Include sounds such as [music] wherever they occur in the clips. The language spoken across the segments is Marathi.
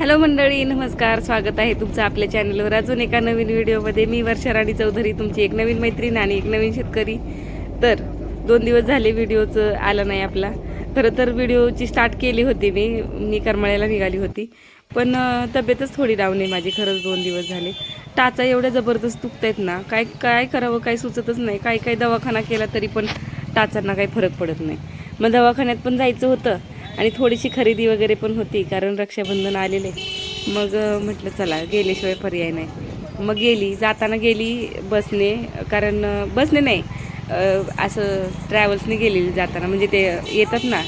हॅलो मंडळी नमस्कार स्वागत आहे तुमचं आपल्या चॅनलवर अजून एका नवीन व्हिडिओमध्ये मी वर्षा राणी चौधरी तुमची एक नवीन मैत्रीण आणि एक नवीन शेतकरी. तर दोन दिवस झाले व्हिडिओचं आलं नाही आपला. खरं तर व्हिडिओची स्टार्ट केली होती मी मी करमाळ्याला निघाली होती. पण तब्येतच थोडी डाऊन आहे माझी खरंच दोन दिवस झाले. टाचा एवढ्या जबरदस्त दुखतायत ना काय काय करावं काय सुचतच नाही. काही काही दवाखाना केला तरी पण टाचांना काही फरक पडत नाही. मग दवाखान्यात पण जायचं होतं आणि थोडीशी खरेदी वगैरे पण होती कारण रक्षाबंधन आलेले. मग म्हटलं चला गेल्याशिवाय पर्याय नाही. मग गेली जाताना गेली बसने कारण बसने नाही असं ट्रॅव्हल्सने गेलेली जाताना म्हणजे ते येतात ना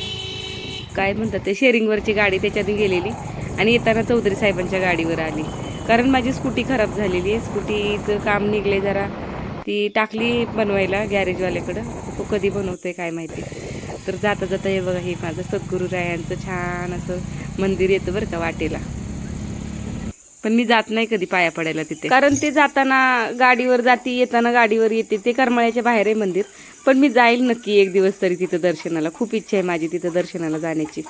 काय म्हणतात ते शेअरिंगवरची गाडी त्याच्यातून गेलेली आणि येताना चौधरी साहेबांच्या गाडीवर आली. कारण माझी स्कूटी खराब झालेली आहे स्कूटीचं काम निघले जरा. ती टाकली बनवायला गॅरेजवाल्याकडं. तो कधी बनवतो आहे काय माहिती. तर जाता जाता हे बघा हे माझं सद्गुरुरायांचं छान असं मंदिर येतं बरं का वाटेला. पण मी जात नाही कधी पाया पडायला तिथे. कारण ते जाताना गाडीवर जाती येताना गाडीवर येते ते करमाळ्याच्या बाहेर आहे मंदिर. पण मी जाईल नक्की एक दिवस तरी तिथं दर्शनाला. खूप इच्छा आहे माझी तिथं दर्शनाला जाण्याची.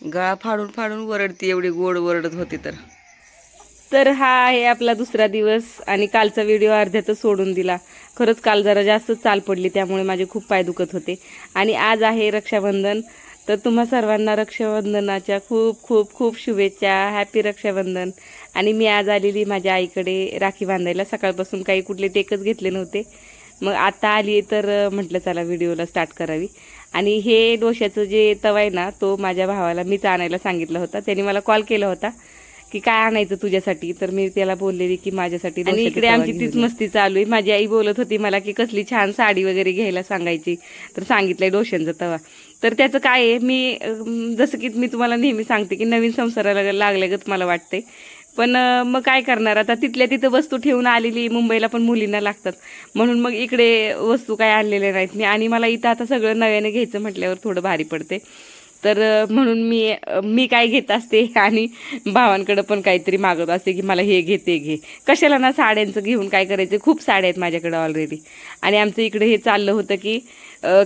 गळा फाडून फाडून वरडती एवढी गोड वरडत होती तर. तर हा आहे आपला दुसरा दिवस आणि कालचा व्हिडिओ अर्ध्यातच सोडून दिला. खरंच काल जरा जास्तच चाल पडली त्यामुळे माझे खूप पाय दुखत होते. आणि आज आहे रक्षाबंधन. तर तुम्हा सर्वांना रक्षाबंधनाच्या खूप खूप खूप शुभेच्छा. हॅपी रक्षाबंधन. आणि मी आज आलेली माझ्या आईकडे राखी बांधायला. सकाळपासून काही कुठले टेकच घेतले नव्हते. मग आता आली तर म्हटलं चला व्हिडिओला स्टार्ट करावी. आणि हे डोश्याचं जे तवा आहे ना तो माझ्या भावाला मीच आणायला सांगितला होता. त्यांनी मला कॉल केला होता की काय आणायचं तुझ्यासाठी? तर मी त्याला बोललेली की माझ्यासाठी आणि इकडे आमची तीच मस्ती चालू आहे. माझी आई बोलत होती मला की कसली छान साडी वगैरे घ्यायला सांगायची. तर सांगितलंय डोश्यांचा तवा. तर त्याचं काय आहे? मी जसं की मी तुम्हाला नेहमी सांगते की नवीन संसाराला लागल्यागत मला वाटते पण मग काय करणार? आता तिथल्या तिथं वस्तू ठेवून आलेली मुंबईला पण मुलींना लागतात. म्हणून मग इकडे वस्तू काय आणलेल्या नाहीत मी. आणि मला इथं आता सगळं नव्याने घ्यायचं म्हटल्यावर थोडं भारी पडते. तर म्हणून मी मी काय घेत असते [laughs] आणि भावांकडं पण काहीतरी मागत असते की मला हे घे ते घे. कशाला ना साड्यांचं घेऊन काय करायचं? खूप साड्या आहेत माझ्याकडं ऑलरेडी आणि आमचं इकडे हे चाललं होतं की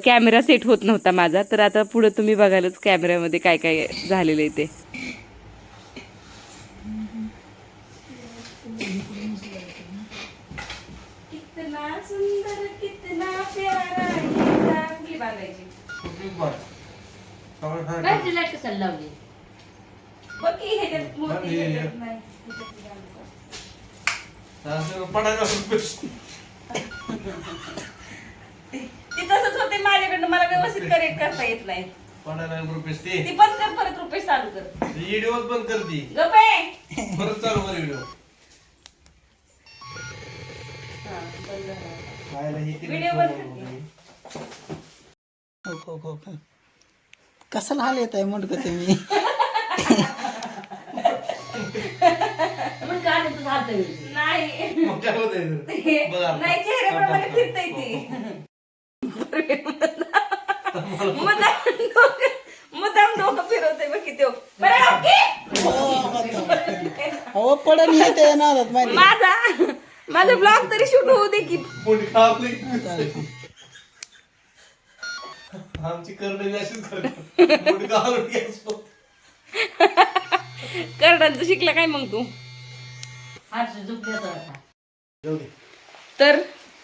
कॅमेरा सेट होत नव्हता माझा. तर आता पुढं तुम्ही बघालच कॅमेऱ्यामध्ये काय काय झालेलं आहे ते. काय कशाला लावली बघ की ह्याच्यात मोती हे- ह्याच्यात नाही. ती तसंच होते माझ्याकडनं मला व्यवस्थित करेक्ट करता येत नाही. ती? बंद कर परत रुपये चालू कर. व्हिडिओ बंद कर ती गप आहे. परत चालू कर व्हिडिओ हा, बंद. व्हिडिओ व्हिडिओ बंद कर. हो हो हो हो. हाल येत आहे म्हणत ते मी? होतंय हे- बघा. मुद्दाम डोकं फिरवते किती पडन येते नादात माहिती माझा माझा ब्लॉग तरी शूट होऊ दे की. आमची करणे अशीच. करडांचं [laughs] शिकला काय मग तू हात झुकल्याचा होता. जाऊ दे. तर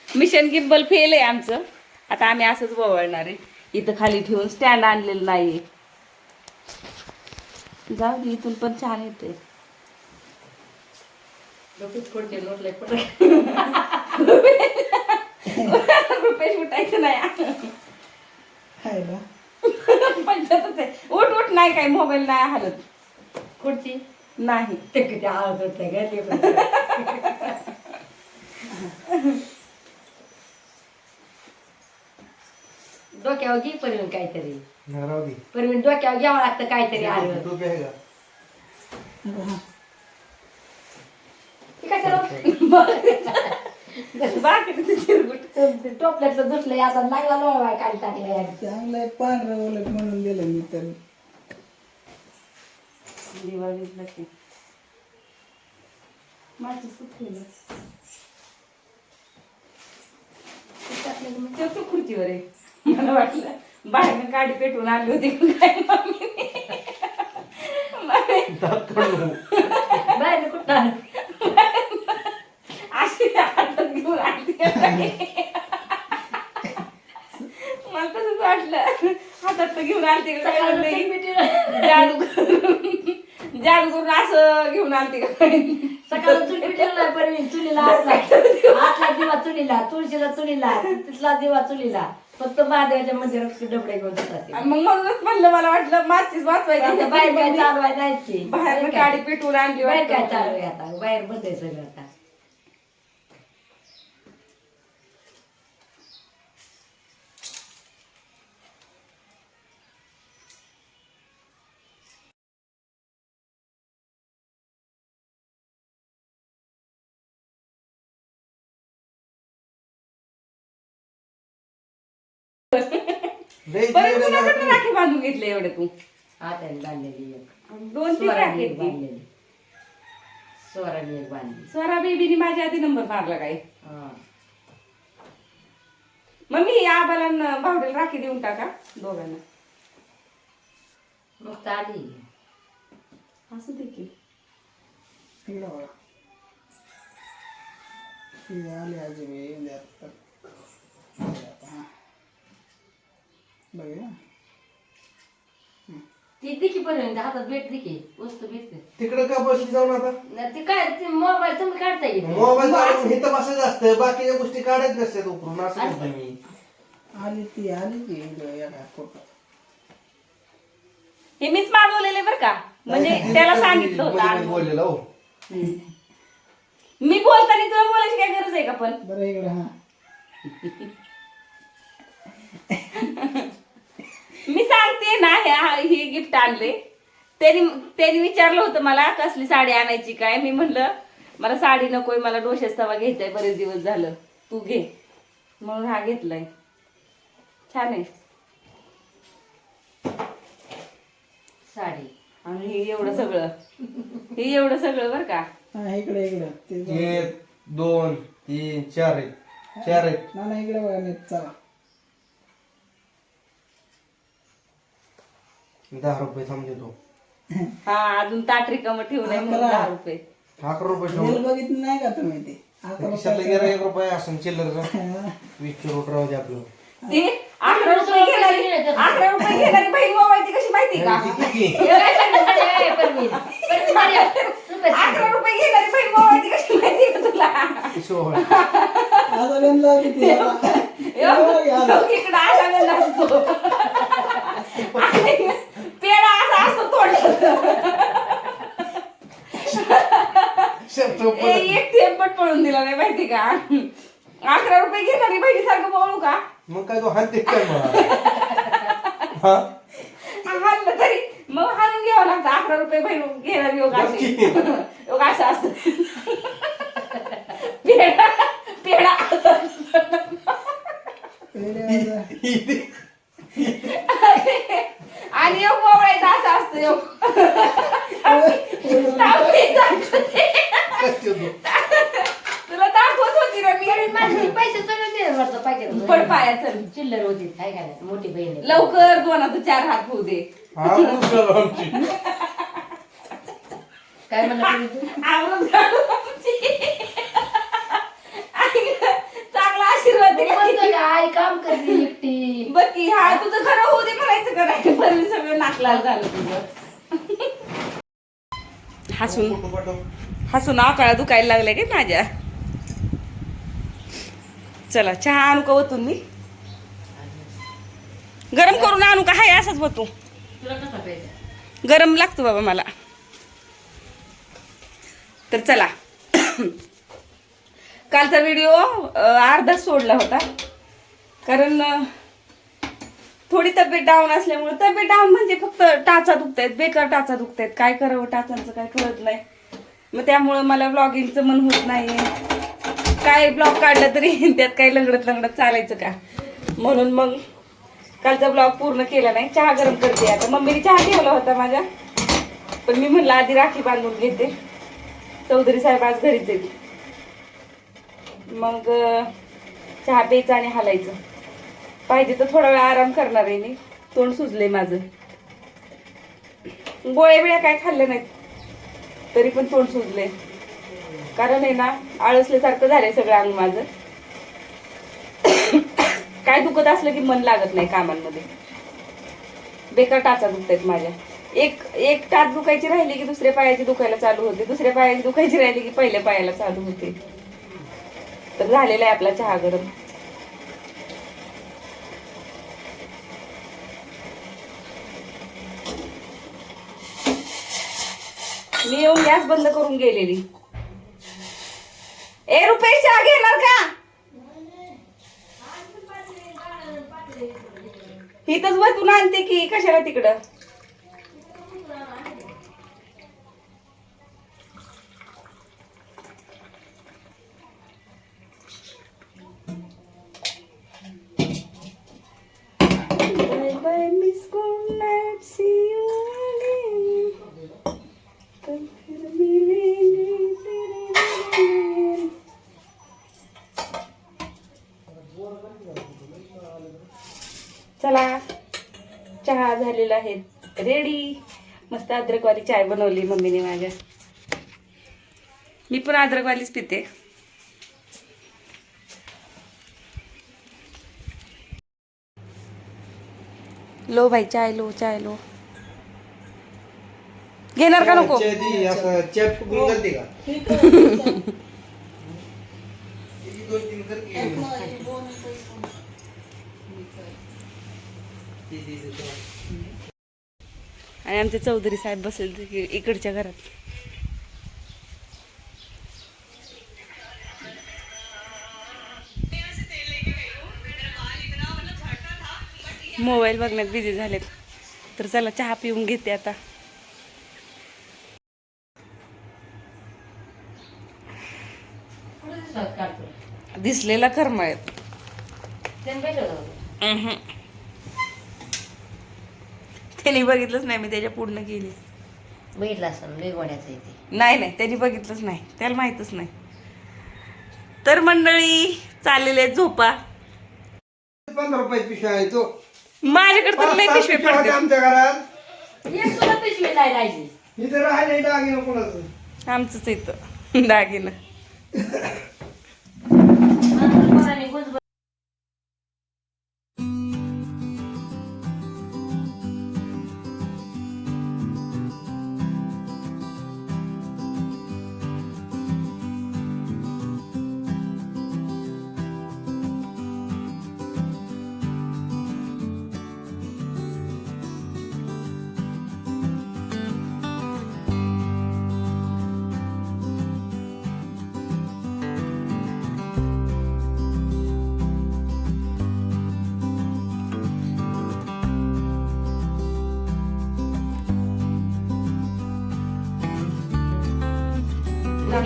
मिशन गिम्बल फेल आहे आमचं आता आम्ही असंच वळणार आहे इथं खाली ठेवून स्टँड आणलेलं नाही जाऊ दे इथून पण छान येते पडलं. रुपये सुटायचं नाही पंचायतच [laughs] आहे उठ उठ नाही काय मोबाईल नाही हालत. खुर्ची नाही. ते किती आवाज होते का लेकरं. डोक्यावर घे परिवीन काहीतरी. परिवीन डोक्यावर घ्यावं लागतं काहीतरी आलं आहे [laughs] का? ते काय करू? बाकीचं चिरगुट टोपल्यातलं दुसलं आता लागला लोळवाय काढी टाकल्या चांगलं आहे पांढरं उलट म्हणून दिलं मी तर दिवा विजला की माझी सुटलेलं तो तो खुर्चीवर आहे मला वाटलं बाहेर गाडी पेटवून आली होती काय बाहेर कुठं अशी हातात घेऊन आली का काय? [laughs] मला तसंच वाटलं. हातात तर घेऊन आलती का काय म्हणलं, जादू करून. जादू करून असं घेऊन आलती का? सकाळी चुली पण चुलीला दिवा चुलीला तुळशीला चुलीला तिथला दिवा चुलीला. फक्त महादेवाच्या मंदिरात डबडे घेऊन जातात आणि मग म्हणूनच म्हणलं मला वाटलं वाचवायची बाहेर काय चालवाय जायची बाहेर गाडी पेटवून आणली बाहेर काय. चालू आहे आता? बाहेर बंद आहे सगळं बरं कुणाकडनं राखी बांधून घेतले एवढे तू? हाताने बांधलेली एक. दोन तीन स्वराने राखी एक आहेत. बांधलेली. स्वराने एक बांधली. स्वरा बेबीने माझ्या आधी नंबर मारला काय? हा. मग मी आबाला भावडेला राखी देऊन टाका दोघांना. मग तर आली. असं दे की. आले आजी येऊन द्या आता. हा. बघूया ती दिकी पर्यंत हातात भेटली की वस्तू भेटते. तिकडे का बसली जाऊन आता? नाही ते काय ते मोबाईल तुम्ही काढता मोबाईल चालवून हे तर बसायचं असतं बाकीच्या गोष्टी काढायच नसतात उकरून असं म्हणतो मी. आली ती आली की इकडं या काय फोटो. हे मीच मागवलेले बरं का? म्हणजे त्याला सांगितलं होतं मध्ये मध्ये अनुभव. बोललेलं हो. मी बोलताना तुला बोलायची काय गरज आहे का पण? बरं इकडं हा. [laughs] मी सांगते ना हे हे गिफ्ट आणले. त्यांनी त्यांनी विचारलं होतं मला कसली साडी आणायची काय? मी म्हणलं मला साडी नकोय मला डोशाच तवा घ्यायचाय बरेच दिवस झालं. तू घे. म्हणून हा घेतलाय. छान आहे. साडी. आणि हे एवढं सगळं. हे एवढं सगळं बरं का? हा इकडे इकडं. ते. एक दोन तीन चार आहेत. चार आहेत. ना ना इकडे बघा नीट चला. दहा रुपये थांब देतो हा अजून ताट रिकामं ठेवलंय म्हणून अकरा. दहा रुपये अकरा रुपये बिल ठेवून बघितलं नाही का तुम्ही ते अकरा खिशातलं गेला एक रुपये असं चिल्लरचा हा. वीस रोट राहू दे आपलं ते अकरा रुपये अकरा रुपये घेणारी बहीण मोबाईलची कशी माहिती का किती? हे. रुपये. अकरा रुपये घेणारी बहीण मोबाईलची कशी माहिती का तुला सोहळ. आता बिल लावली ती इकडं असा वेळ असतो आणि पेढा असा असतो तोंडात शर्ट ए, पण- एक पळून दिला नाही माहिती का? अकरा रुपये घेणारी बहिणी सारखं बोलू का? मग काय तो हानते काय मग? हा? हाणलं तरी. मग हाणून घ्यावं लागतं. अकरा रुपये बहीण घेणारी योग अशी. योग असं. असतं पेढा पेढा. आणि योग मोबाईलचा असं असतं योग. [laughs] [laughs] तुला दाखवत होती ना मी पैसे सगळे. पड पाया चल चिल्लर होती काय काय मोठी बहीण आहे. लवकर दोनात चार हात होऊ दे हा आमची काय म्हणलं तू? आवरून आमची. चांगला आशीर्वाद तू दिला म्हणतो का, आई काम करते एकटी बघ की हा तुझं खरं होऊ दे म्हणायचं का नाही पण सगळं नाकलाल झालं तुझं हसून फोटो पाठव. हसून आकाळा दुखायला लागले की माझ्या? चला चहा आणू का ओतून मी? गरम करून आणू का? हाय असंच पाहिजे गरम लागतो बाबा मला. तर चला. कालचा व्हिडिओ अर्धा सोडला होता. कारण थोडी तब्येत डाऊन असल्यामुळे तब्येत डाऊन म्हणजे फक्त टाचा दुखतायत बेकार टाचा दुखतायत. काय करावं टाचांचं काय कळत नाही. मग त्यामुळं मला ब्लॉगिंगचं मन होत नाही काय ब्लॉग काढला तरी [laughs] त्यात काही लंगडत लंगडत चालायचं का? म्हणून मग कालचा ब्लॉग पूर्ण केला नाही. चहा गरम करते आता. मम्मीने चहा ठेवला होता माझ्या पण मी म्हणलं आधी राखी बांधून घेते. चौधरी साहेब आज घरीच येते मग चहा प्यायचा आणि हालायचं. पाहिजे तर थोडा वेळ आराम करणार आहे मी. तोंड सुजले माझं. गोळ्या बिळ्या काय खाल्ल्या नाहीत? तरी पण तोंड सुजले कारण आहे ना आळसल्यासारखं झालंय सगळं अंग माझं. [coughs] काय दुखत असलं की मन लागत नाही कामांमध्ये. बेकार टाचा दुखतायत माझ्या. एक एक टाच दुखायची राहिली की दुसऱ्या पायाची दुखायला चालू होते. दुसऱ्या पायाची दुखायची राहिली की पहिल्या पायाला चालू होते. तर झालेला आहे आपला चहा गरम. मी येऊन गॅस बंद करून गेलेली. ए रुपेश चहा घेणार का? इथंच बसून आणते की कशाला तिकडं? चहा झालेला आहे. रेडी मस्त अद्रकवाली चाय बनवली मम्मीने माझ्या. मी पण अद्रकवालीच पिते. लो भाई चाय लो चाय लो. घेणार का नको? आणि आमचे चौधरी साहेब बसेल इकडच्या घरात. मोबाईल बघण्यात बिझी झालेत. तर चला चहा पिऊन घेते आता. दिसलेला होतं. त्यांनी बघितलंच नाही मी त्याच्या पूर्ण केली. बघितलं इथे नाही नाही त्यांनी बघितलंच नाही त्याला माहीतच नाही. तर मंडळी चाललेले आहेत झोपा. पंधरा रुपये आहे तो. माझ्याकडे तर पाच- पिशवे पडते आमच्या घरात. एक सुद्धा पिशवी नाही राहायची इथे राहिले डागिनं कोणाचं? आमचंच इथं दागिनं. [laughs]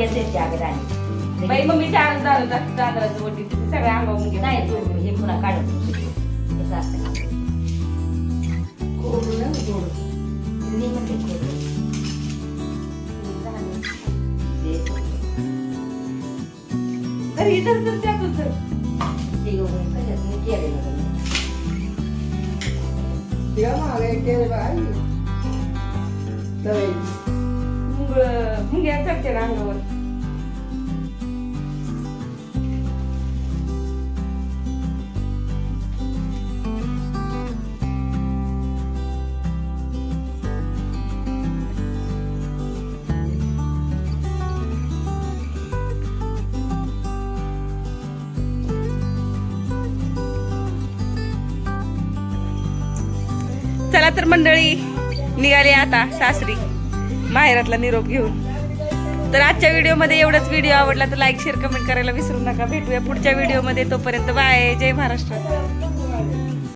लगेच येते अगं राणी. बाई मग मी चारच दादा दादराचं वटी सगळ्या अंगावून घेत नाही तू हे पुन्हा काढत नाही. तसं असतं का? कोरडं ना, कोरडं. मी म्हणते कोरडं. ते घरी इथं तर त्यातच तर. ते कशात मी केलेलं केले बाय तर मुंग मुंग्या चढते ना अंगावर तर मंडळी निघाले आता सासरी. माहेरातला निरोप घेऊन. तर आजच्या व्हिडिओमध्ये एवढाच व्हिडिओ आवडला तर लाईक शेअर कमेंट करायला विसरू नका. भेटूया पुढच्या व्हिडिओमध्ये तोपर्यंत बाय जय महाराष्ट्र.